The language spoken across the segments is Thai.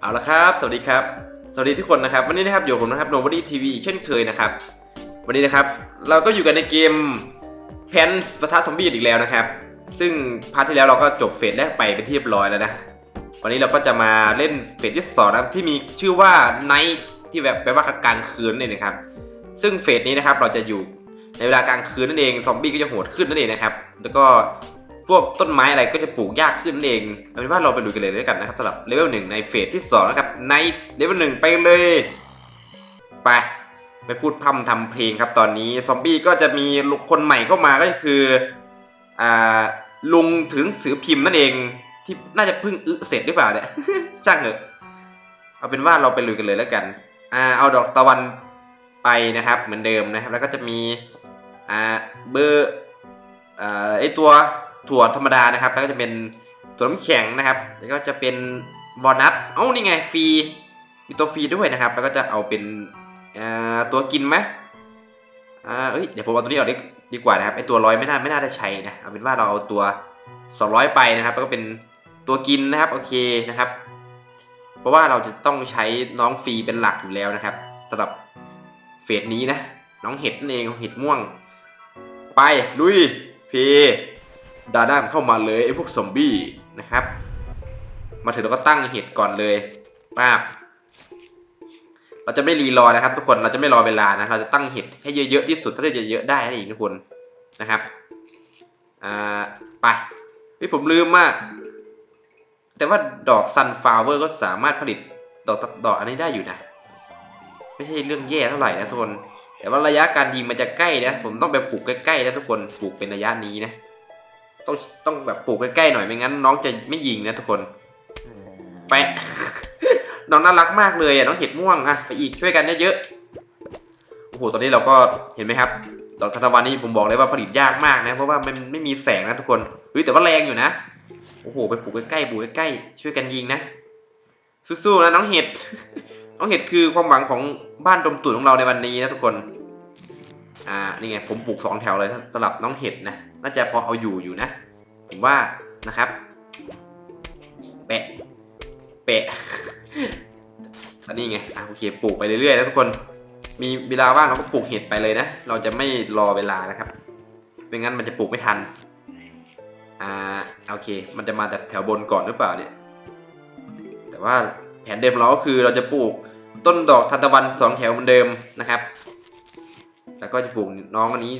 เอาละครับ สวัสดีครับ สวัสดีทุกคนนะครับ วันนี้นะครับอยู่กับผมนะครับ Nobody TV เช่นเคยนะครับ วันนี้นะครับ เราก็อยู่กันในเกมแพนส์ปะทะซอมบี้อีกแล้วนะครับ ซึ่งพาร์ทที่แล้วเราก็จบเฟสแรกไปเป็นที่เรียบร้อยแล้วนะ วันนี้เราก็จะมาเล่นเฟสที่สองนะครับที่มีชื่อว่า Night ที่แบบแปลว่ากลางคืนนั่นเองนะครับ ซึ่งเฟสนี้นะครับเราจะอยู่ในเวลากลางคืนนั่นเอง ซอมบี้ก็จะโหดขึ้นนั่นเองนะครับ แล้วก็ พวกต้นไม้อะไรก็จะปลูกยากขึ้นเองเอาเป็นว่าเราไปดูกันเลยด้วยกันนะครับสำหรับเลเวลหนึ่งในเฟสที่สองนะครับในเลเวลหนึ่งไปเลยไปไปพูดพร่ำทำเพลงครับตอนนี้ซอมบี้ก็จะมีลุกคนใหม่เข้ามาก็คืออ่าลุงถึงสือพิมพ์นั่นเองที่น่าจะเพิ่งอึเสร็จหรือเปล่าเนี่ยช่างเถอะเอาเป็นว่าเราไปลุยกันเลยแล้วกันอ่าเอาดอกตะวันไปนะครับเหมือนเดิมนะครับ แล้วก็จะมีอ่าเบอร์อ่าไอตัว ถั่วธรรมดานะครับ แล้วก็จะเป็นถั่วน้ำแข็งนะครับ แล้วก็จะเป็นวอลนัทเอ้านี่ไงฟรีมีตัวฟรีด้วยนะครับ แล้วก็จะเอาเป็นตัวกินไหมอ่าเอ้ยเดี๋ยวผมเอาตัวนี้ออกดีดีกว่านะครับไอตัวร้อยไม่น่าไม่น่าได้ใช้นะเอาเป็นว่าเราเอาตัว 200 ไปนะครับ แล้วก็เป็นตัวกินนะครับโอเคนะครับ เพราะว่าเราจะต้องใช้น้องฟรีเป็นหลักอยู่แล้วนะครับสำหรับเฟสนี้นะ น้องเห็ดนั่นเองเห็ดม่วง ไปลุยเพ ดาด้ามเข้ามาเลยไอ้พวกซอมบี้นะครับ มาถึงเราก็ตั้งเห็ดก่อนเลยป้าบเราจะไม่รีรอนะครับ ทุกคนเราจะไม่รอเวลานะ เราจะตั้งเห็ดให้เยอะๆที่สุดเท่าที่จะเยอะได้นั่นเองทุกคนนะครับอ่าไปเฮ้ผมลืมมาก แต่ว่าดอกซันฟลาวเวอร์ก็สามารถผลิตดอกดอกอันนี้ได้อยู่นะไม่ใช่เรื่องแย่เท่าไหร่นะทุกคนแต่ว่าระยะการยิงมันจะใกล้นะ ผมต้องไปปลูกใกล้ๆนะทุกคนปลูกเป็นระยะนี้นะ ต้องต้องแบบปลูกใกล้ๆหน่อยไม่งั้น น้องจะไม่ยิงนะทุกคนแปะ น้องน่ารักมากเลยอะน้องเห็ดม่วงอะไปอีกช่วยกันเยอะๆโอ้โหตอนนี้เราก็เห็นไหมครับดอกทานตะวันนี่ผมบอกเลยว่าผลิตยากมากนะเพราะว่ามันไม่มีแสงนะทุกคนเฮ้ยแต่ว่าแรงอยู่นะโอ้โหไปปลูกใกล้ๆปลูกใกล้ๆช่วยกันยิงนะสู้ๆนะน้องเห็ด น้องเห็ดคือความหวังของบ้านดมตุ๋นของเราในวันนี้นะทุกคน อ่านี่ไงผมปลูกสองแถวเลยสำหรับน้องเห็ดนะน่าจะพอเอาอยู่อยู่นะ ผมว่านะครับ แปะ แปะอันนี้ไงอะโอเคปลูกไปเรื่อยๆนะทุกคน มีเวลาว่างเราก็ปลูกเห็ดไปเลยนะ เราจะไม่รอเวลานะครับไม่งั้นมันจะปลูกไม่ทัน อ่าโอเค มันจะมาแต่แถวบนก่อนหรือเปล่าเนี่ย แต่ว่าแผนเดิมเราก็คือเราจะปลูกต้นดอกทานตะวันสองแถวเหมือนเดิมนะครับ ก็จะปลูกน้องอันนี้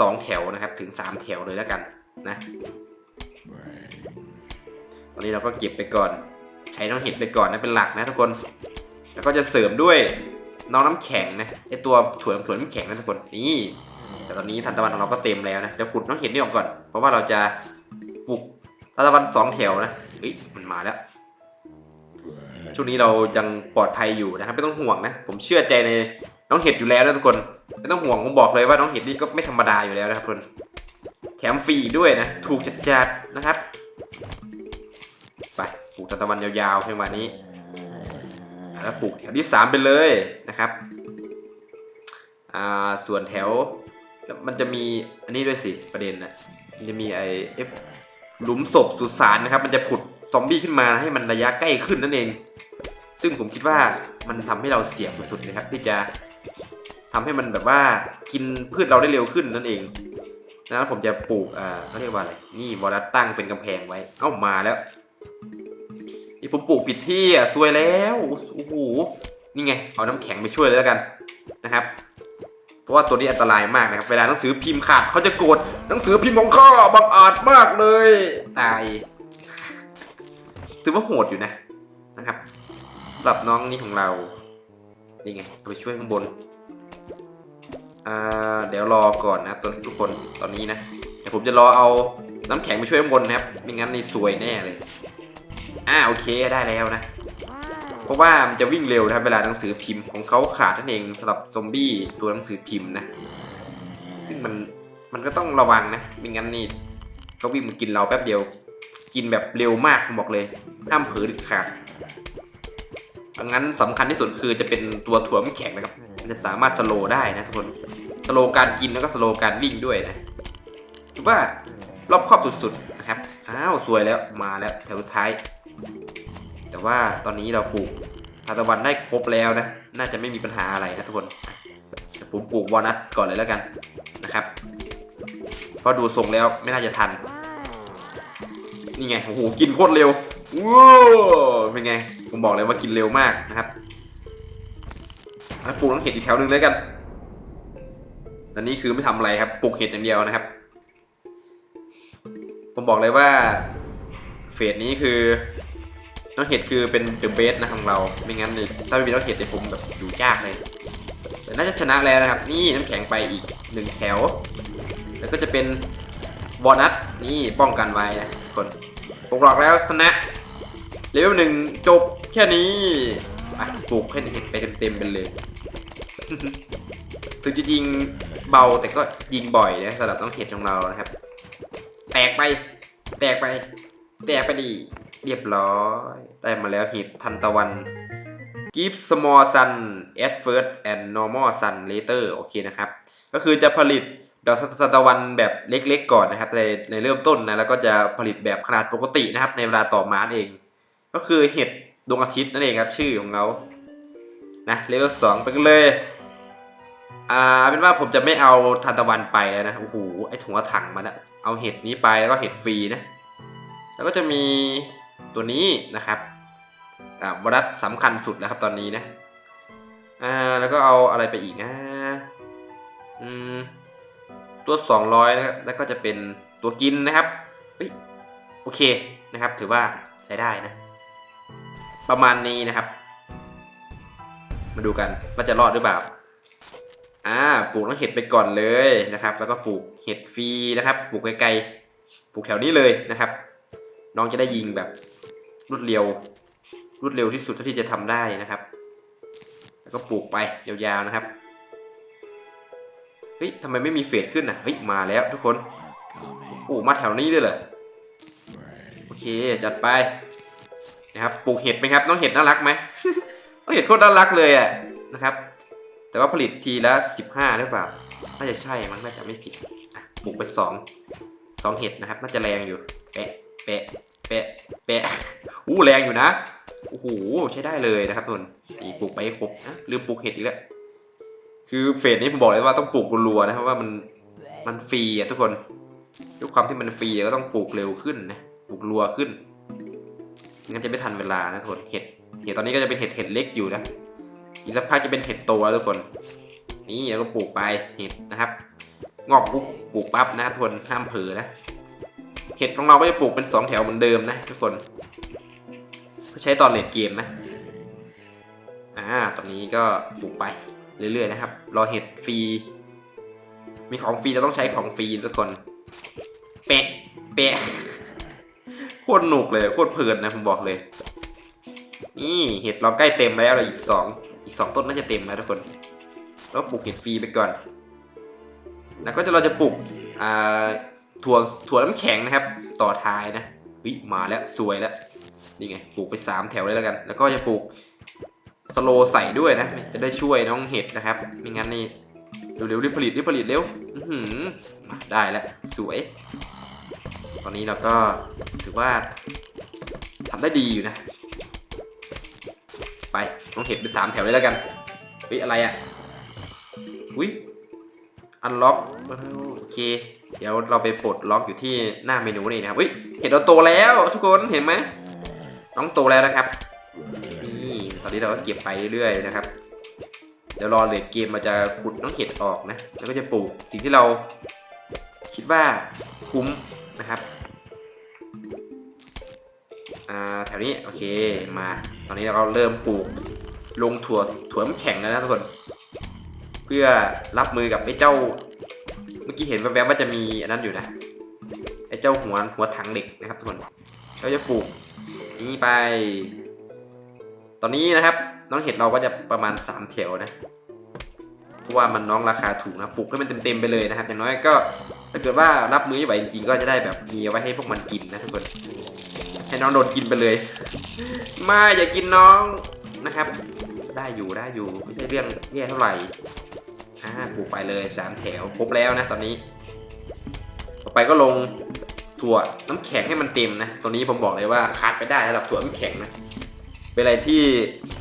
สองแถวนะครับ ถึงสามแถวเลยแล้วกันนะตอนนี้เราก็เก็บไปก่อน ใช้น้องเห็ดไปก่อนนะเป็นหลักนะทุกคน แล้วก็จะเสริมด้วยน้องน้ำแข็งนะไอตัวถั่วถั่วน้ำแข็งนะทุกคนนี่แต่ตอนนี้ทันตะวันของเราก็เต็มแล้วนะเดี๋ยวขุดน้องเห็ดนี่ออกก่อน เพราะว่าเราจะปลูกทันตะวันสองแถวนะเฮ้ยมันมาแล้วช่วงนี้เรายังปลอดภัยอยู่นะครับไม่ต้องห่วงนะ ผมเชื่อใจใน น้องเห็ดอยู่แล้วนะทุกคนไม่ต้องห่วงผมบอกเลยว่าน้องเห็ดนี่ก็ไม่ธรรมดาอยู่แล้วนะครับทุกคนแถมฟรีด้วยนะ ถูกจัดๆนะครับไปปลูกทันตะวันยาวๆเพียงวันนี้แล้วปลูกแถวที่สามไปเลยนะครับอ่าส่วนแถวมันจะมีอันนี้ด้วยสิประเด็นนะมันจะมีไอเอฟหลุมศพสุสานนะครับ มันจะผุดซอมบี้ขึ้นมาให้มันระยะใกล้ขึ้นนั่นเอง ซึ่งผมคิดว่ามันทำให้เราเสี่ยงสุดๆเลยครับที่จะ ทำให้มันแบบว่ากินพืชเราได้เร็วขึ้นนั่นเองดังนั้นผมจะปลูกอ่าเขาเรียกว่าอะไร นี่วอลตั้งเป็นกำแพงไว้ เอ้ามาแล้วนี่ผมปลูกผิดที่อะซวยแล้วโอ้โหนี่ไง เอาน้ำแข็งไปช่วยเลยแล้วกันนะครับ เพราะว่าตัวนี้อันตรายมากนะครับ เวลาหนังสือพิมพ์ขาดเขาจะโกรธหนังสือพิมพ์ของข้าบังอาจมากเลย ตาย ถือว่าโหดอยู่นะนะครับสำหรับน้องนี่ของเรา นี่ไงไปช่วยข้างบน อ่าเดี๋ยวรอก่อนนะตัวทุกคนตอนนี้นะเดี๋ยวผมจะรอเอาน้ำแข็งไปช่วยข้างบนนะครับไม่งั้นนี่ซวยแน่เลยอ่าโอเคได้แล้วนะ เพราะว่ามันจะวิ่งเร็วนะครับเวลาหนังสือพิมพ์ของเขาขาดนั่นเองสำหรับซอมบี้ตัวหนังสือพิมพ์นะ ซึ่งมันมันก็ต้องระวังนะไม่งั้นนี่เขาวิ่งมากินเราแป๊บเดียว กินแบบเร็วมากผมบอกเลยห้ามเผลอเด็ดขาดดังนั้นสำคัญที่สุดคือจะเป็นตัวถั่วน้ำแข็งนะครับ จะสามารถสโลว์ได้นะทุกคนสโลว์การกินแล้วก็สโลว์การวิ่งด้วยนะถือว่ารอบครอบสุดๆนะครับอ้าวสวยแล้วมาแล้วแถวท้าย แต่ว่าตอนนี้เราปลูกทานตะวันได้ครบแล้วนะ น่าจะไม่มีปัญหาอะไรนะทุกคนผมปลูกวอลนัทก่อนเลยแล้วกันนะครับ เพราะดูทรงแล้วไม่น่าจะทัน นี่ไง โอ้โห กินโคตรเร็วว้าวเป็นไง ผมบอกเลยว่ากินเร็วมากนะครับ ปลูกน้องเห็ดอีกแถวหนึ่งเลยกันอันนี้คือไม่ทำอะไรครับปลูกเห็ดอย่างเดียวนะครับ ผมบอกเลยว่าเฟสนี้คือน้องเห็ดคือเป็นเดอะเบสนะของเรา ไม่งั้นเนี่ยถ้าไม่มีน้องเห็ดเนี่ยผมแบบอยู่ยากเลย แต่น่าจะชนะแล้วนะครับ นี่น้ำแข็งไปอีกหนึ่งแถว แล้วก็จะเป็นบอนัสนี่ป้องกันไว้นะคนปลุกหลอกแล้วชนะเลเวลหนึ่งจบแค่นี้ อะปลูกให้เห็ดไปเต็มๆไปเลย ถึงจะยิงเบาแต่ก็ยิงบ่อยนะสำหรับน้องเห็ดของเรานะครับ แตกไป แตกไป แตกไปดี เรียบร้อย ได้มาแล้วเห็ดทันตะวัน give small sun at first and normal sun later โอเคนะครับ ก็คือจะผลิตดอกทานตะวันแบบเล็กๆก่อนนะครับในในเริ่มต้นนะแล้วก็จะผลิตแบบขนาดปกตินะครับ ในเวลาต่อมาเอง ก็คือเห็ด ดวงอาทิตย์นั่นเองครับ ชื่อของเขานะเลเวลสองไปกันเลย อ่าเป็นว่าผมจะไม่เอาทานตะวันไปแล้วนะโอ้โหไอถุงกระถังมันอะเอาเห็ดนี้ไปแล้วก็เห็ดฟรีนะ แล้วก็จะมีตัวนี้นะครับอ่าบรัสสำคัญสุดแล้วครับตอนนี้นะอ่าแล้วก็เอาอะไรไปอีกนะอืมตัวสองร้อยนะครับแล้วก็จะเป็นตัวกินนะครับเฮ้ยโอเคนะครับ ถือว่าใช้ได้นะ ประมาณนี้นะครับ มาดูกันว่าจะรอดหรือเปล่าอ่าปลูกน้องเห็ดไปก่อนเลยนะครับ แล้วก็ปลูกเห็ดฟรีนะครับปลูกไกลๆปลูกแถวนี้เลยนะครับ น้องจะได้ยิงแบบรวดเร็วรวดเร็วที่สุดเท่าที่จะทำได้นะครับ แล้วก็ปลูกไปยาวๆนะครับเฮ้ยทำไมไม่มีเฟดขึ้นอะเฮ้ยมาแล้วทุกคนโอ้มาแถวนี้เลยเหรอโอเคจัดไป นะครับปลูกเห็ดไหมครับน้องเห็ดน่ารักไหมน้องเห็ดโคตรน่ารักเลยอะนะครับ แต่ว่าผลิตทีละสิบห้าหรือเปล่าน่าจะใช่มั้งน่าจะไม่ผิดปลูกไปสองสองเห็ดนะครับ น่าจะแรงอยู่แปะแปะแปะแปะอู้แรงอยู่นะโอ้โหใช้ได้เลยนะครับทุกคนนี่ปลูกไปครบนะลืมปลูกเห็ดอีกแล้วคือเฟสนี้ผมบอกเลยว่าต้องปลูกรัวนะเพราะว่ามันมันฟรีอะทุกคนด้วยความที่มันฟรีก็ต้องปลูกเร็วขึ้นนะปลูกรัวขึ้น งั้นจะไม่ทันเวลานะทุกคนเห็ดเห็ดตอนนี้ก็จะเป็นเห็ดเห็ดเล็กอยู่นะอีกสักพักจะเป็นเห็ดโตแล้วทุกคน นี่แล้วก็ปลูกไปเห็ดนะครับ งอกปุ๊บปลูกปั๊บนะทุกคนห้ามเผลอนะ เห็ดของเราก็จะปลูกเป็นสองแถวเหมือนเดิมนะทุกคนใช้ตอนเลดเกมนะอ่าตอนนี้ก็ปลูกไปเรื่อยๆนะครับ รอเห็ดฟรี มีของฟรีเราต้องใช้ของฟรีทุกคน เปะ เปะ โคตรหนุกเลยโคตรเพลินนะผมบอกเลย นี่เห็ดเราใกล้เต็มแล้วเราอีกสองอีกสองต้นน่าจะเต็มแล้วทุกคนแล้วปลูกเห็ดฟรีไปก่อน แล้วก็จะเราจะปลูกอ่าถั่วถั่วน้ำแข็งนะครับ ต่อท้ายนะวิมาแล้วสวยแล้วนี่ไงปลูกไปสามแถวเลยแล้วกัน แล้วก็จะปลูกสโลใส่ด้วยนะ จะได้ช่วยน้องเห็ดนะครับไม่งั้นนี่เร็วๆรีบผลิตรีบผลิตเร็วอื้อหือมาได้แล้วสวย อนนี้เราก็ถือว่าทำได้ดีอยู่นะ ไปน้องเห็ดไปสามแถวเลยแล้วกันเฮ้ยอะไรอะ่ะอุ้ยอันล็อกโอเค เดี๋ยวเราไปปลดล็อกอยู่ที่หน้าเมนูนี่นะครับเฮ้ยเห็ดเราโตแล้วทุกคนเห็นไหมน้องโตแล้วนะครับนี่ตอนนี้เราก็เก็บไปเรื่อยๆนะครับเดี๋ยวรอเลดเกมมาจะขุดน้องเห็ดออกนะ แล้วก็จะปลูกสิ่งที่เราคิดว่าคุ้มนะครับ อ่าแถวนี้โอเคมา ตอนนี้เราเริ่มปลูกลงถั่วถั่วน้ำแข็งแล้วนะทุกคน เพื่อรับมือกับไอ้เจ้า เมื่อกี้เห็นแวบๆว่าจะมีอันนั้นอยู่นะไอ้เจ้าหัวหัวถังเหล็กนะครับทุกคนเราจะปลูกนี้ไป ตอนนี้นะครับ น้องเห็ดเราก็จะประมาณสามแถวนะเพราะว่ามันน้องราคาถูกนะปลูกให้มันเต็มๆไปเลยนะครับ อย่างน้อยก็ถ้าเกิดว่ารับมือไม่ไหวจริงๆก็จะได้แบบมีไว้ให้พวกมันกินนะทุกคน ให้น้องโดนกินไปเลย ไม่อย่ากินน้องนะครับ ได้อยู่ได้อยู่ไม่ใช่เรื่องแย่เท่าไหร่อ่าปลูกไปเลยสามแถวครบแล้วนะตอนนี้ ต่อไปก็ลงถั่วน้ำแข็งให้มันเต็มนะตัวนี้ผมบอกเลยว่าขาดไปได้สำหรับถั่วน้ำแข็งนะเป็นอะไรที่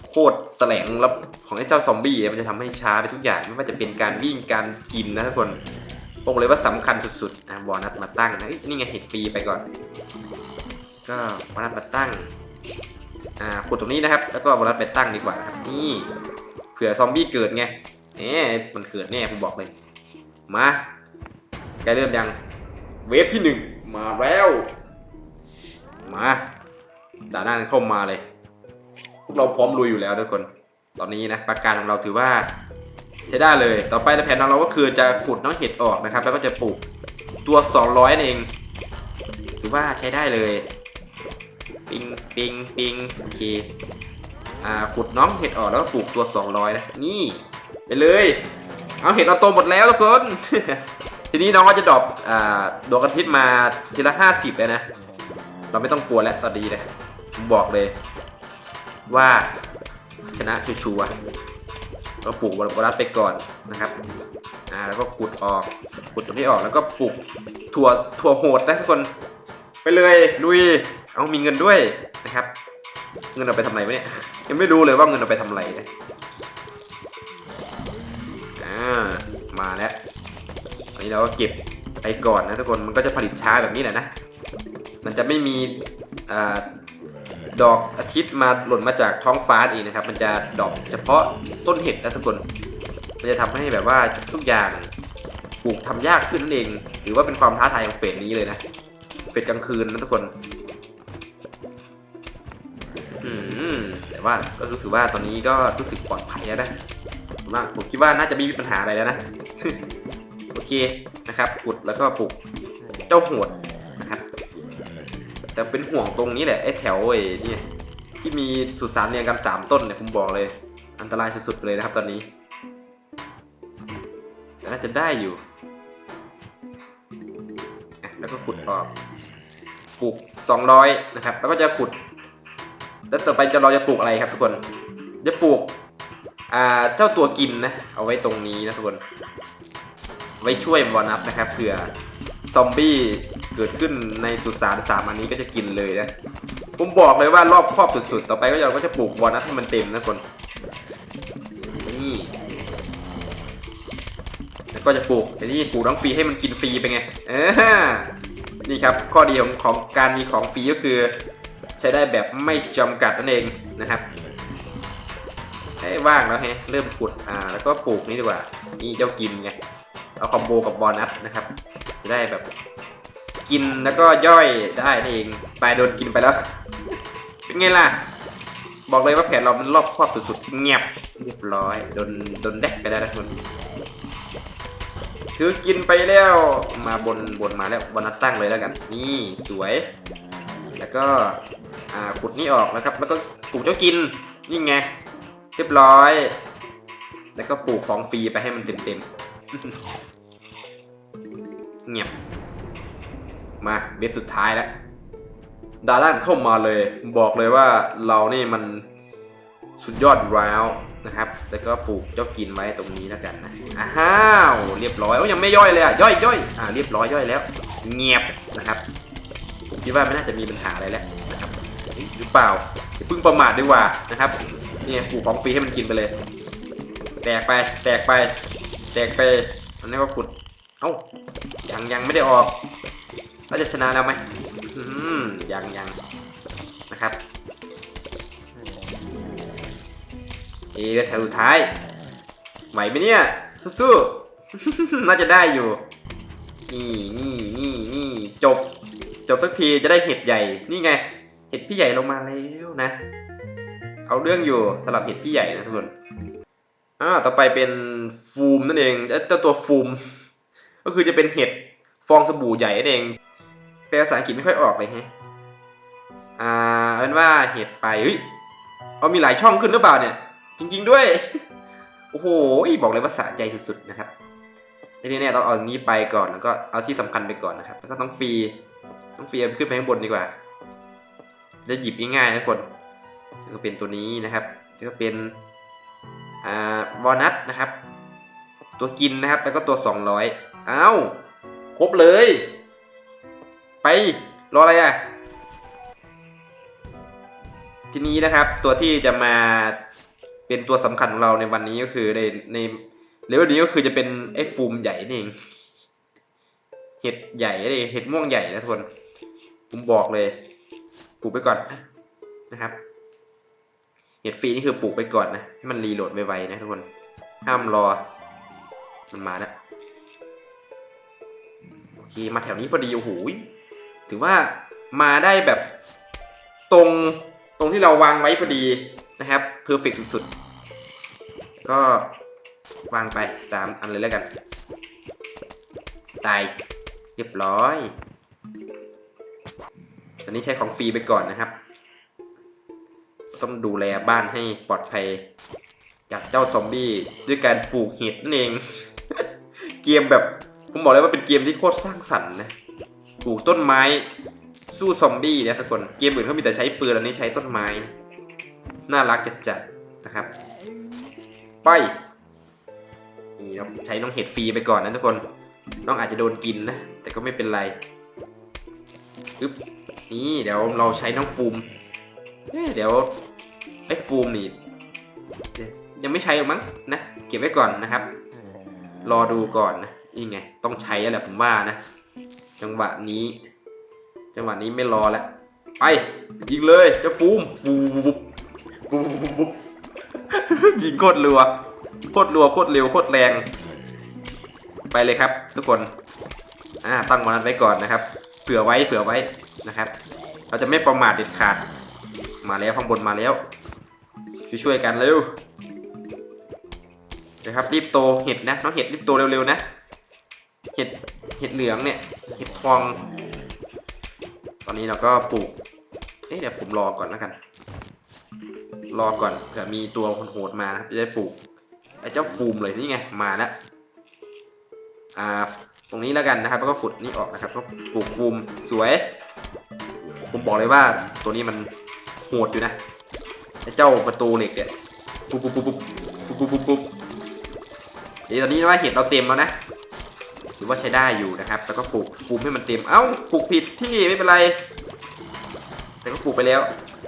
โคตรแสลงแล้วของไอ้เจ้าซอมบี้มันจะทำให้ช้าไปทุกอย่างไม่ว่าจะเป็นการวิ่งการกินนะทุกคนบอกเลยว่าสำคัญสุดๆอะบอนัสมาตั้งนะนี่ไงเห็ดฟรีไปก่อน ก็บอนัสมาตั้งอ่าขุดตรงนี้นะครับ แล้วก็บอนัสไปตั้งดีกว่าครับนี่เผื่อซอมบี้เกิดไงเอ๊ะมันเกิดแน่ผมบอกเลยมาใกล้เริ่มยังเวฟที่หนึ่งมาแล้วมาด่าหน้าเข้ามาเลยพวกเราพร้อมลุยอยู่แล้วทุกคน ตอนนี้นะประการของเราถือว่าใช้ได้เลย ต่อไปในแผนของเราก็คือจะขุดน้องเห็ดออกนะครับ แล้วก็จะปลูกตัว 200นั่นเอง ถือว่าใช้ได้เลย ปิงปิงปิงโอเค อ่า ขุดน้องเห็ดออกแล้วปลูกตัว 200 นะ นี่ ไปเลย เอาเห็ดเราโตหมดแล้วทุกคน ทีนี้น้องก็จะดรอปอ่าดวงอาทิตย์มาทีละห้าสิบเลยนะ เราไม่ต้องกลัวแล้วตอนนี้นะผมบอกเลย ว่าชนะชัวร์ๆก็ปลูกบรัสไปก่อนนะครับ อ่า แล้วก็ขุดออก ขุดตรงนี้ออก แล้วก็ปลูกถั่ว ถั่วโหดนะทุกคน ไปเลย ลุย เอามีเงินด้วยนะครับ เงินเอาไปทำอะไรวะเนี่ยยังไม่รู้เลยว่าเงินเอาไปทำอะไรนะอ่ามาแล้วอันนี้เราก็เก็บไปก่อนนะทุกคนมันก็จะผลิตช้าแบบนี้แหละนะมันจะไม่มีอ่าดอกอาทิตย์มาหล่นมาจากท้องฟ้าเองนะครับ มันจะดอกเฉพาะต้นเห็ดนะทุกคน มันจะทำให้แบบว่าทุกอย่างปลูกทำยากขึ้นนั่นเอง หรือว่าเป็นความท้าทายของเฟสนี้เลยนะ เฟสกลางคืนนะทุกคน ว่าก็รู้สึกว่าตอนนี้ก็รู้สึกปลอดภัยแล้วนะผมว่าผมคิดว่าน่าจะไม่มีปัญหาอะไรแล้วนะโอเคนะครับขุดแล้วก็ปลูกเจ้าโหดนะครับ แต่เป็นห่วงตรงนี้แหละไอ้แถวไอ้นี่ที่มีสุสานเรียงกันสามต้นเนี่ยผมบอกเลย อันตรายสุดๆเลยนะครับตอนนี้แต่น่าจะได้อยู่แล้วก็ขุดออกปลูก200นะครับ แล้วก็จะขุด แล้วต่อไปจะเราจะปลูกอะไรครับทุกคน จะปลูกอ่าเจ้าตัวกินนะ เอาไว้ตรงนี้นะทุกคน ไว้ช่วยบอนัสนะครับเผื่อซอมบี้เกิดขึ้นในสุสานสามอันนี้ก็จะกินเลยนะ ผมบอกเลยว่ารอบครอบสุดๆ ต่อไปก็เราก็จะปลูกบอนัสให้มันเต็มนะทุกคนนี่แล้วก็จะปลูกไอ้นี่ปลูกน้องฟรีให้มันกินฟรีไปไงเออนี่ครับ ข้อดีของของการมีของฟรีก็คือ ใช้ได้แบบไม่จำกัดนั่นเองนะครับให้ว่างแล้วฮะเริ่มขุดอ่าแล้วก็ปลูกนี่ดีกว่า นี่เจ้ากินไงเอาคอมโบกับบอนัสนะครับ จะได้แบบ กินแล้วก็ย่อยได้นั่นเองปลายโดนกินไปแล้ว เป็นไงล่ะ บอกเลยว่าแผนเรามันรอบครอบสุดๆเงียบเรียบร้อยโดนโดนแดกไปแล้วนะทุนคือกินไปแล้วมาบนบนมาแล้วบนนัดตั้งเลยแล้วกัน นี่สวย แล้วก็ อ่าขุดนี่ออกนะครับ แล้วก็ปลูกเจ้ากินนี่ไงเรียบร้อย แล้วก็ปลูกของฟรีไปให้มันเต็มๆเงียบมาเบสสุดท้ายแล้วดาร่านเข้ามาเลย บอกเลยว่าเรานี่มันสุดยอดแล้วนะครับ แล้วก็ปลูกเจ้ากินไว้ตรงนี้แล้วกันนะอ้าวเรียบร้อยโอ้ยังไม่ย่อยเลยอะย่อยย่อยอ่าเรียบร้อยย่อยแล้ว เงียบนะครับผมคิดว่าไม่น่าจะมีปัญหาอะไรแล้ว หรือเปล่าอย่าเพิ่งประมาทดีกว่านะครับนี่ไงปลูกของฟรีให้มันกินไปเลย แตกไป แตกไป แตกไปอันนี้ก็ขุด เอ้ายังยังไม่ได้ออกเราจะชนะแล้วไหมอืมยังยังนะครับเอะแถวสุดท้ายไหวไหมเนี่ยสู้ๆน่าจะได้อยู่ นี่นี่นี่นี่จบ จบสักทีจะได้เห็ดใหญ่ นี่ไง เห็ดพี่ใหญ่ลงมาแล้วนะ เอาเรื่องอยู่สำหรับเห็ดพี่ใหญ่นะทุกคนอ่าต่อไปเป็นฟูมนั่นเองเจ้าตัวฟูม ก็คือจะเป็นเห็ดฟองสบู่ใหญ่นั่นเองแปลภาษาอังกฤษไม่ค่อยออกเลยฮะอ่าเอาเป็นว่าเห็ดไปเฮ้ยเอามีหลายช่องขึ้นหรือเปล่าเนี่ย จริง ๆด้วย โอ้โหบอกเลยว่าสะใจสุดๆนะครับทีนี้เนี่ยต้องเอาอันนี้ไปก่อนแล้วก็เอาที่สำคัญไปก่อนนะครับ แล้วก็ต้องฟรีต้องฟรีขึ้นไปข้างบนดีกว่า จะหยิบง่ายๆนะทุกคนก็เป็นตัวนี้นะครับก็เป็นอ่าวอลนัทนะครับ ตัวกินนะครับแล้วก็ตัว 200อ้าวครบเลย ไปรออะไรอะททีนี้นะครับตัวที่จะมาเป็นตัวสำคัญของเราในวันนี้ก็คือในในเลเวลนี้ก็คือจะเป็นไอ้ฟูมใหญ่นี่เองเห็ดใหญ่เลยเห็ดม่วงใหญ่นะทุกคนผมบอกเลย ปลูกไปก่อนนะครับ เห็ดฟรีนี่คือปลูกไปก่อนนะ ให้มันรีโหลดไวๆนะทุกคน ห้ามรอ มันมาแล้วโอเค มาแถวนี้พอดีโอ้โหถือว่ามาได้แบบตรงตรงที่เราวางไว้พอดีนะครับเพอร์เฟกสุดๆ ก็วางไปสามอันเลยแล้วกัน ตาย เรียบร้อย ตอนนี้ใช้ของฟรีไปก่อนนะครับ ต้องดูแลบ้านให้ปลอดภัย จากเจ้าซอมบี้ด้วยการปลูกเห็ดนั่นเอง เกมแบบผมบอกเลยว่าเป็นเกมที่โคตรสร้างสรรค์นะปลูกต้นไม้สู้ซอมบี้นะทุกคนเกมอื่นเขามีแต่ใช้ปืนอันนี้ใช้ต้นไม้ น่ารักจัดๆนะครับ ไปนี่เราใช้น้องเห็ดฟรีไปก่อนนะทุกคน น้องอาจจะโดนกินนะ แต่ก็ไม่เป็นไรอึ๊บ นี่เดี๋ยวเราใช้น้องฟูมเดี๋ยวไอ้ฟูมนี่ยังไม่ใช้หรอกมั้งนะเก็บไว้ก่อนนะครับ รอดูก่อนนะนี่ไง ต้องใช้แล้วแหละผมว่านะ จังหวะนี้ จังหวะนี้ไม่รอแล้วไปยิงเลยจะฟูมฟูบฟูบยิงโคตรรัวโคตรรัวโคตรเร็วโคตรแรง ไปเลยครับ ทุกคนอ่าตั้งวันนั้นไว้ก่อนนะครับเผื่อไว้เผื่อไว้ นะครับ เราจะไม่ประมาทเด็ดขาด มาแล้วข้างบนมาแล้ว ช่วยๆกันเร็วนะครับรีบโตเห็ดนะน้องเห็ดรีบโตเร็วๆนะ เห็ดเห็ดเหลืองเนี่ยเห็ดทอง ตอนนี้เราก็ปลูกเอ๊ะเดี๋ยวผมรอก่อนแล้วกัน รอก่อนเผื่อมีตัวคนโหดมานะจะได้ปลูกไอ้เจ้าฟูมเลยนี่ไงมาแล้วอ่าตรงนี้แล้วกันนะครับแล้วก็ขุดนี่ออกนะครับก็ปลูกฟูมสวย ผมบอกเลยว่าตัวนี้มันโหดอยู่นะไอ้เจ้าประตูเหล็กเนี่ยปุ๊บปุ๊บปุ๊บปุ๊บปุ๊บปุ๊บปุ๊บเดี๋ยวตอนนี้ว่าเห็ดเราเต็มแล้วนะหรือว่าใช้ได้อยู่นะครับ แล้วก็ปลูกฟูมให้มันเต็ม เอ้าปลูกผิดที่ไม่เป็นไร แต่ก็ปลูกไปแล้ว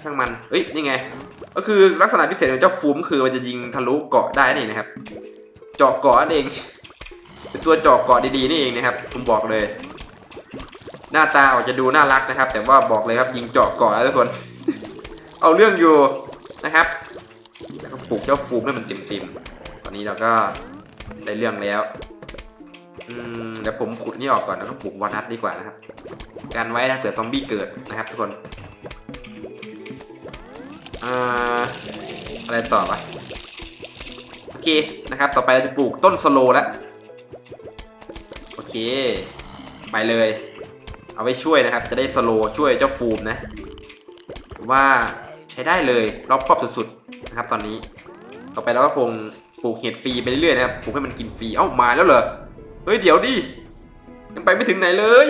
ช่างมันเอ้ยนี่ไง ก็คือลักษณะพิเศษของเจ้าฟูมคือมันจะยิงทะลุเกาะได้นี่นะครับ เจาะเกาะนั่นเอง เป็นตัวเจาะเกาะดีๆนี่เองนะครับ ผมบอกเลย น้าตาออกจะดูน่ารักนะครับ แต่ว่าบอกเลยครับยิงเจาะกาะแล้วทุกคน เอาเรื่องอยู่นะครับแล้วก็ปลูกเจ้าฟูมให้มันเต็มๆ ตอนนี้เราก็ได้เรื่องแล้วอืมเดี๋ยวผมขุดนี่ออกก่อนแล้วก็ปลูกวอลนัทดีกว่านะครับการไว้นะเผื่อซอมบี้เกิดนะครับ ทุกคนอ่าอะไรต่อวะโอเคนะครับ ต่อไปเราจะปลูกต้นสโลแล้วโอเค ไปเลย เอาไว้ช่วยนะครับ จะได้สโลช่วยเจ้าฟูมนะ ว่าใช้ได้เลยรอบครอบสุดๆนะครับ ตอนนี้ ต่อไปเราก็คงปลูกเห็ดฟรีไปเรื่อยๆนะครับปลูกให้มันกินฟรีเอ้ามาแล้วเหรอเฮ้ยเดี๋ยวดิยังไปไม่ถึงไหนเลย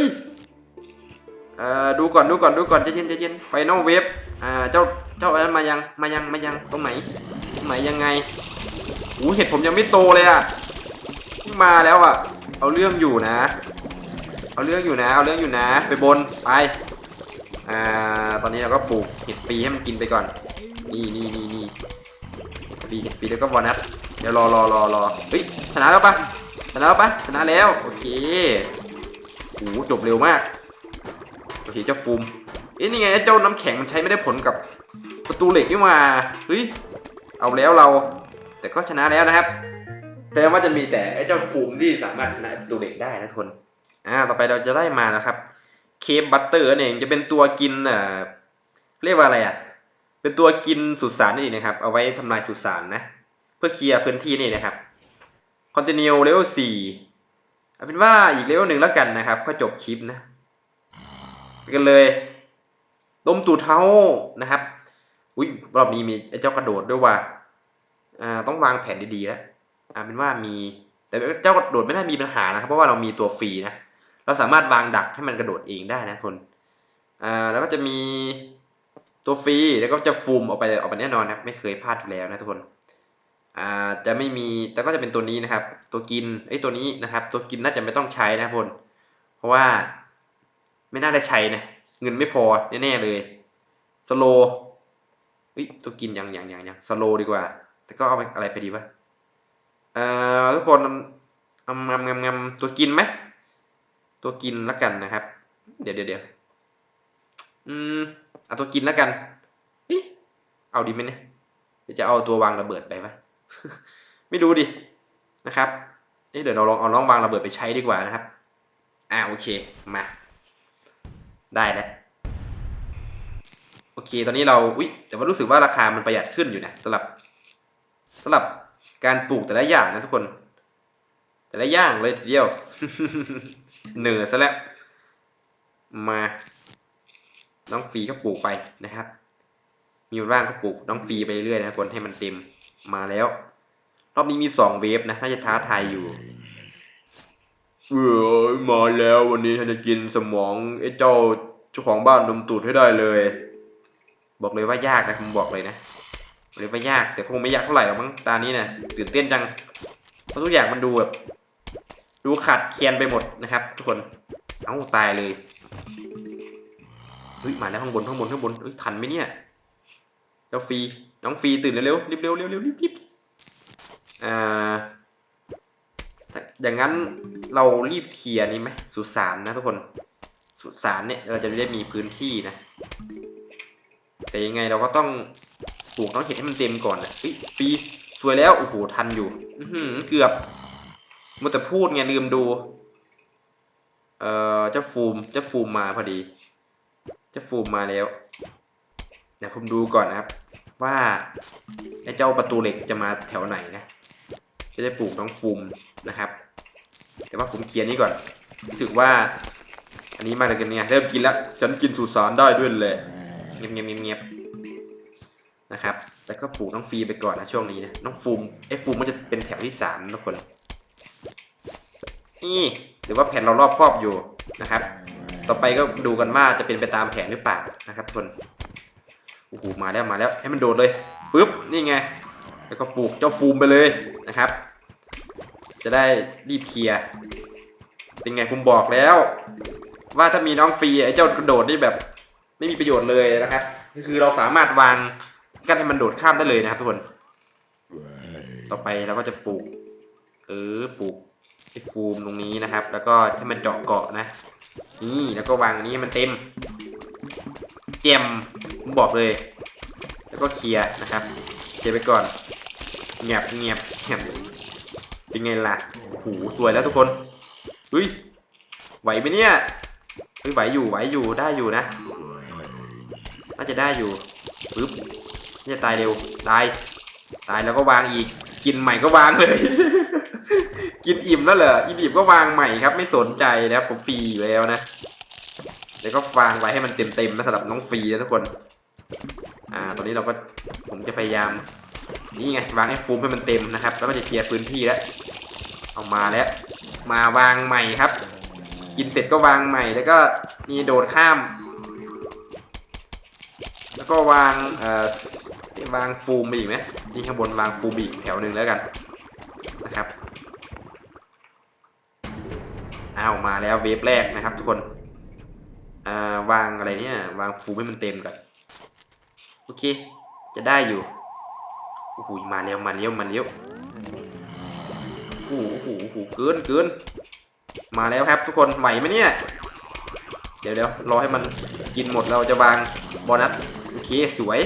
เอ่อดูก่อนดูก่อนดูก่อนใจเย็นใจเย็นไฟนอลเวฟอ่าเจ้าเจ้าอันนั้นมายังมายังมายังตรงไหนตรงไหนยังไงโอ้เห็ดผมยังไม่โตเลยอะเพิ่งมาแล้วอะเอาเรื่องอยู่นะ เอาเรื่องอยู่นะ เอาเรื่องอยู่นะ ไปบน ไป อ่า ตอนนี้เราก็ปลูกเห็ดฟรีให้มันกินไปก่อน นี่นี่นี่นี่ฟรีเห็ดฟรีแล้วก็บอนัสเดี๋ยวรอรอรอรอเฮ้ย ชนะแล้วปะชนะแล้วปะชนะแล้ว โอเคโอ้จบเร็วมาก โอเคเจ้าฟูมเอ้ยนี่ไงเจ้าน้ำแข็งมันใช้ไม่ได้ผลกับประตูเหล็กนี่มาเฮ้ย เอาแล้วเรา แต่ก็ชนะแล้วนะครับ แต่ว่าจะมีแต่ไอ้เจ้าฟูมที่สามารถชนะประตูเหล็กได้นะทุกคน อ่าต่อไปเราจะได้มานะครับเคปบัตเตอร์นั่นเองจะเป็นตัวกินเอ่อเรียกว่าอะไรอะ เป็นตัวกินสุสานนี่นะครับ เอาไว้ทำลายสุสานนะ เพื่อเคลียร์พื้นที่นี่นะครับคอนติเนียเลเวลสี่เอาเป็นว่าอีกเลเวลหนึ่งแล้วกันนะครับก็จบคลิปนะไปกันเลยต้มตูดเท้านะครับ อุ้ยรอบนี้มีไอ้เจ้ากระโดดด้วยว่ะอ่าต้องวางแผนดีๆแล้วอ่าเป็นว่ามี แต่เจ้ากระโดดไม่น่ามีปัญหานะครับ เพราะว่าเรามีตัวฟรีนะ เราสามารถวางดักให้มันกระโดดเองได้นะคนอ่าแล้วก็จะมีตัวฟรีแล้วก็จะฟูมออกไปออกไปแน่นอนนะไม่เคยพลาดอยู่แล้วนะทุกคนอ่าจะไม่มีแต่ก็จะเป็นตัวนี้นะครับ ตัวกินไอ้ตัวนี้นะครับ ตัวกินน่าจะไม่ต้องใช้นะพลเพราะว่าไม่น่าได้ใช้นะเงินไม่พอแน่ๆเลยสโลอุ้ยตัวกินยังยังยังยังสโลดีกว่า แต่ก็เอาไปอะไรไปดีวะเอ่อทุกคนอำงำงำงำตัวกินไหม ตัวกินแล้วกันนะครับ เดี๋ยวเดี๋ยวเดี๋ยวอืมเอาตัวกินแล้วกันเฮ้ยเอาดีไหมเนี่ยเดี๋ยวจะเอาตัววางระเบิดไปปะไม่ดูดินะครับเอ้ยเดี๋ยวเราลองเอาน้องวางระเบิดไปใช้ดีกว่านะครับ อ่าโอเคมา ได้แล้วโอเค ตอนนี้เราอุ๊ยแต่ว่ารู้สึกว่าราคามันประหยัดขึ้นอยู่นะสำหรับสำหรับการปลูกแต่ละอย่างนะทุกคน แต่ละอย่างเลยทีเดียว เหนือซะแล้ว มา น้องฟรีก็ปลูกไปนะครับ มีร่างก็ปลูกน้องฟรีไปเรื่อยนะคนให้มันเต็มมาแล้ว รอบนี้มีสองเวฟนะ น่าจะท้าทายอยู่เออมาแล้ววันนี้ฉันจะกินสมองไอ้เจ้าเจ้าของบ้านนมตูดให้ได้เลย บอกเลยว่ายากนะผมบอกเลยนะบอกเลยว่ายากแต่คงไม่ยากเท่าไหร่หรอกมั้งตานี้นะตื่นเต้นจังเพราะทุกอย่างมันดูแบบ ดูขาดเคียนไปหมดนะครับ ทุกคน เอ้าตายเลยเฮ้ยมาแล้วข้างบนข้างบนข้างบนเฮ้ยทันไหมเนี่ย เจ้าฟรีน้องฟรีตื่นเร็วๆรีบเร็วเร็วเร็วรีบรีบอ่าอย่างนั้นเรารีบเคลียร์นี่ไหมสุสานนะทุกคน สุสานเนี่ยเราจะได้มีพื้นที่นะ แต่ยังไงเราก็ต้องปลูกน้องเห็ดให้มันเต็มก่อนนะเฮ้ยฟีสวยแล้วโอ้โหทันอยู่ อือเกือบ มัวแต่พูดไงลืมดู เอ่อเจ้าฟูมเจ้าฟูมมาพอดีเจ้าฟูมมาแล้วเดี๋ยวผมดูก่อนนะครับ ว่าไอ้เจ้าประตูเหล็กจะมาแถวไหนนะ จะได้ปลูกน้องฟูมนะครับ แต่ว่าผมเคลียร์นี้ก่อนรู้สึกว่าอันนี้มาเลยกันเนี่ยเริ่มกินแล้วฉันกินสุสานได้ด้วยเลยเงียบเงียบเงียบเงียบนะครับ แล้วก็ปลูกน้องฟีไปก่อนนะช่วงนี้นะน้องฟูมไอ้ฟูมมันจะเป็นแถวที่สามนะทุกคน นี่หรือว่าแผนเรารอบครอบอยู่นะครับ ต่อไปก็ดูกันว่าจะเป็นไปตามแผนหรือเปล่านะครับทุกคนโอ้โหมาแล้วมาแล้วให้มันโดดเลยปึ๊บนี่ไง แล้วก็ปลูกเจ้าฟูมไปเลยนะครับ จะได้รีบเคลียร์เป็นไงผมบอกแล้ว ว่าถ้ามีน้องฟรีไอ้เจ้ากระโดดนี่แบบ ไม่มีประโยชน์เลยนะครับก็คือเราสามารถวางกันให้มันโดดข้ามได้เลยนะครับทุกคน ต่อไปเราก็จะปลูก เออปลูก ไอ้ฟูมตรงนี้นะครับ แล้วก็ให้มันเจาะเกาะนะ นี่แล้วก็วางอันนี้ให้มันเต็มเจมผมบอกเลย แล้วก็เคลียร์นะครับเคลียร์ไปก่อนเงียบเงียบเงียบเป็นไงล่ะโอ้โหสวยแล้วทุกคนเฮ้ยไหวไหมเนี่ยเฮ้ยไหวอยู่ไหวอยู่ได้อยู่นะน่าจะได้อยู่ปึ๊บจะตายเร็วตายตายแล้วก็วางอีก กินใหม่ก็วางเลย กินอิ่มแล้วเหรออิ่มอิ่มก็วางใหม่ครับ ไม่สนใจนะครับผมฟรีอยู่แล้วนะเดี๋ยวก็วางไว้ให้มันเต็มเต็มๆนะสำหรับน้องฟรีนะทุกคน อ่า ตอนนี้เราก็ผมจะพยายาม นี่ไงวางให้ฟูมให้มันเต็มนะครับ แล้วมันจะเคลียร์พื้นที่แล้วเอามาแล้ว มาวางใหม่ครับ กินเสร็จก็วางใหม่ แล้วก็มีโดดข้าม แล้วก็วางเอ่อวางฟูมอีกไหมนี่ข้างบนวางฟูมอีกแถวหนึ่งแล้วกันนะครับ อ้าวมาแล้วเวฟแรกนะครับ ทุกคนอ่าวางอะไรเนี่ยวางฟูให้มันเต็มก่อนโอเค จะได้อยู่โอ้โหมาแล้วมาแล้วมาแล้วโอ้โหโอ้โหโอ้โหเกินเกินมาแล้วครับทุกคนไหวไหมเนี่ย เดี๋ยวเดี๋ยวรอให้มันกินหมดเราจะวางโบนัสโอเคสวย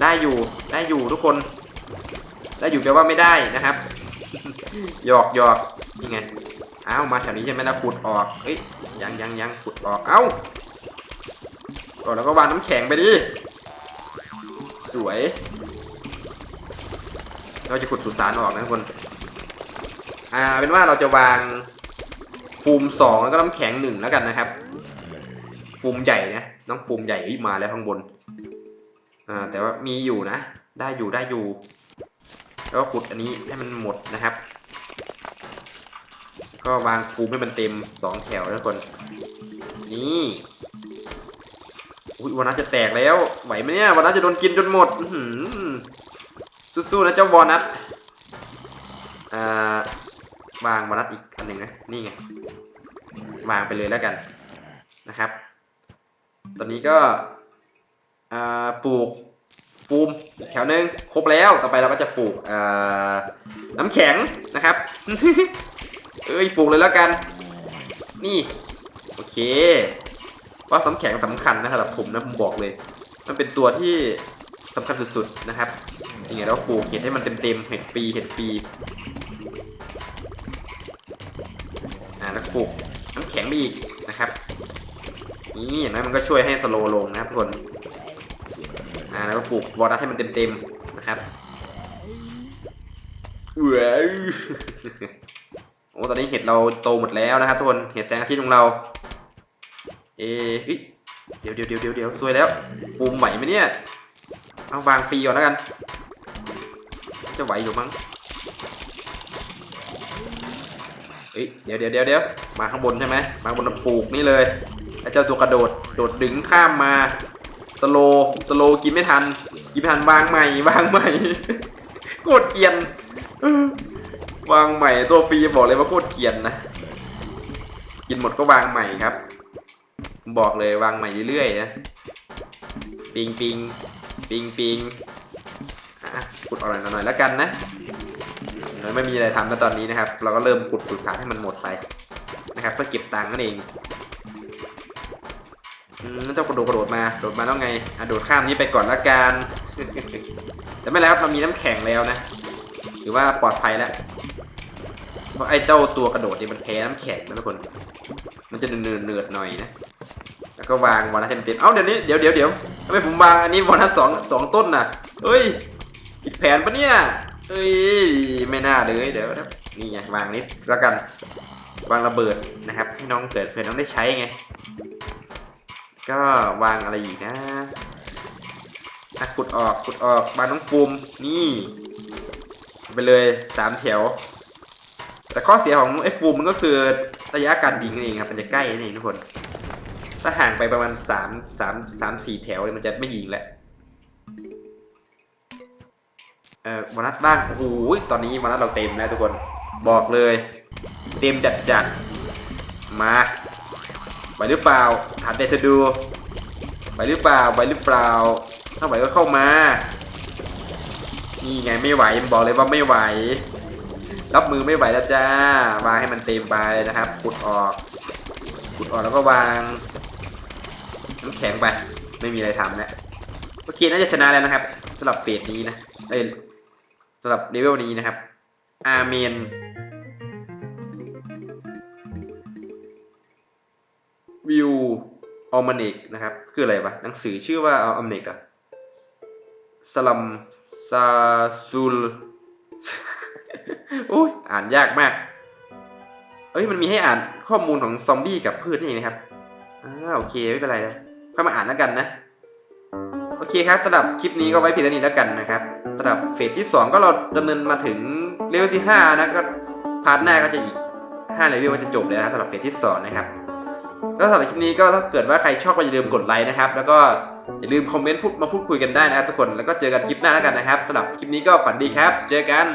ได้อยู่ได้อยู่ทุกคนได้อยู่แปลว่าไม่ได้นะครับหยอกหยอกนี่ไง อ้าวมาแถวนี้ใช่ไหมล่ะขุดออกเอ้ยยังยังยังขุดออกเอ้าก่อนแล้วก็วางน้ำแข็งไปดิสวย เราจะขุดสุสานออกนะทุกคนอ่าเป็นว่าเราจะวางฟูมสองแล้วก็น้ำแข็งหนึ่งแล้วกันนะครับ ฟูมใหญ่นะน้องฟูมใหญ่มาแล้วข้างบนอ่าแต่ว่ามีอยู่นะ ได้อยู่ได้อยู่ แล้วก็ขุดอันนี้ให้มันหมดนะครับ ก็วางฟูมให้มันเต็มสองแถวนะทุกคนนี่อุ้ยวันนั้นจะแตกแล้วไหวไหมเนี่ยวันนั้นจะโดนกินจนหมดหือสู้ๆนะเจ้าวอนัทอ่าวางวอนัทอีกอันหนึ่งนะนี่ไงวางไปเลยแล้วกันนะครับ ตอนนี้ก็อ่าปลูกปูมแถวหนึ่งครบแล้วต่อไปเราก็จะปลูกเอ่อน้ำแข็งนะครับ เอ้ยปลูกเลยแล้วกัน นี่ โอเค ว่าน้ำแข็งสำคัญนะสำหรับผมนะผมบอกเลย มันเป็นตัวที่สำคัญสุดๆนะครับจริงๆแล้วปลูกเห็ดให้มันเต็มๆเห็ดฟรีเห็ดฟรีอ่าแล้วปลูกน้ำแข็งไปอีกนะครับ นี่นไหมมันก็ช่วยให้สโลว์ลงนะครับทุกคนอ่าแล้วก็ปลูกวอลนัทให้มันเต็มๆนะครับเว้าวโอ้ตอนนี้เห็ดเราโตหมดแล้วนะครับทุกคนเห็ดแสงอาทิตย์ของเรา เอ้ยเดี๋ยวเดี๋ยวเดี๋ยวเดี๋ยวเดี๋ยวซวยแล้วปูมไหวไหมเนี่ยเอาวางฟรีก่อนแล้วกัน จะไหวอยู่มั้งเฮ้ยเดี๋ยวเดี๋ยวเดี๋ยวเดี๋ยวมาข้างบนใช่ไหมมาบนปลูกนี่เลยไอ้เจ้าตัวกระโดดโดดดึงข้ามมาสโลสโลกินไม่ทันกินไม่ทันวางใหม่วางใหม่โคตรเกียน วางใหม่ตัวฟรีบอกเลยว่าโคตรเกียนนะ กินหมดก็วางใหม่ครับ บอกเลยวางใหม่เรื่อยๆนะ ปิงปิงปิงปิงขุดออกหน่อยหน่อยแล้วกันนะเดี๋ยวไม่มีอะไรทำแล้วตอนนี้นะครับ เราก็เริ่มขุดปรึกษาให้มันหมดไปนะครับเพื่อเก็บตังค์นั่นเองอืมเจ้ากระโดดกระโดดมาโดดมาแล้วไงอะโดดข้ามนี้ไปก่อนละกันแต่ไม่เป็นไรครับเรามีน้ำแข็งแล้วนะถือว่าปลอดภัยแล้ว ราะไอ้เจ้าตัวกระโดดนี่มันแพ้น้ำแข็งนะทุกคน มันจะเนืดเนืดหน่อยนะ แล้วก็วางวอลนัทเต็มเอ้าเดี๋ยวนี้เดี๋ยวเดี๋ยวเดี๋ยวทำไมผมวางอันนี้วอนัทสองสองต้นน่ะเฮ้ยผิดแผนปะเนี่ยเฮ้ยไม่น่าเลยเดี๋ยวนี่ไงวางนิดแล้วกันวางระเบิดนะครับ ให้น้องเกิดเพื่อน้องได้ใช้ไง ก็วางอะไรอีกนะอะขุดออกขุดออกวางน้องฟูมนี่ ไปเลยสามแถว แต่ข้อเสียของไอ้ฟูมมันก็คือระยะการยิงนั่นเองครับมันจะใกล้นั่นเองทุกคน ถ้าห่างไปประมาณสามสามสามสี่แถวเนี่ยมันจะไม่ยิงแหละเอ่อวอนัทบ้างโอ้โหตอนนี้วอนัทเราเต็มแล้วทุกคนบอกเลย เต็มจัดจัดมาไหวหรือเปล่าถามเดเธอดูไหวหรือเปล่าไหวหรือเปล่า ถ้าไหวก็เข้ามา นี่ไงไม่ไหวบอกเลยว่าไม่ไหว รับมือไม่ไหวแล้วจ้าวางให้มันเต็มไปนะครับขุดออกขุดออกแล้วก็วางน้ำแข็งไป ไม่มีอะไรทำแล้วโอเคน่าจะชนะแล้วนะครับสำหรับเฟสนี้นะเอ้ยสำหรับเลเวลนี้นะครับ อาเมนวิวออมเนกนะครับ คืออะไรวะหนังสือชื่อว่าออมเนกอะสลัมซาซูล อ้ยอ่านยากมาก เอ้ยมันมีให้อ่านข้อมูลของซอมบี้กับพืชนี่นะครับอ่าโอเคไม่เป็นไรนะค่อยมาอ่านแล้วกันนะ โอเคครับสำหรับคลิปนี้ก็ไว้เพียงเท่านี้แล้วกันนะครับสำหรับเฟสที่ 2 ก็เราดำเนินมาถึงเลเวลที่5นะก็พาร์ทหน้าก็จะอีก5เลเวลก็จะจบเลยนะสำหรับเฟสที่ 2 นะครับก็สำหรับคลิปนี้ก็ถ้าเกิดว่าใครชอบก็อย่าลืมกดไลค์นะครับ แล้วก็อย่าลืมคอมเมนต์พูดมาพูดคุยกันได้นะครับทุกคนแล้วก็เจอกันคลิปหน้าแล้วกันนะครับสำหรับคลิปนี้ก็ฝันดีครับ เจอกัน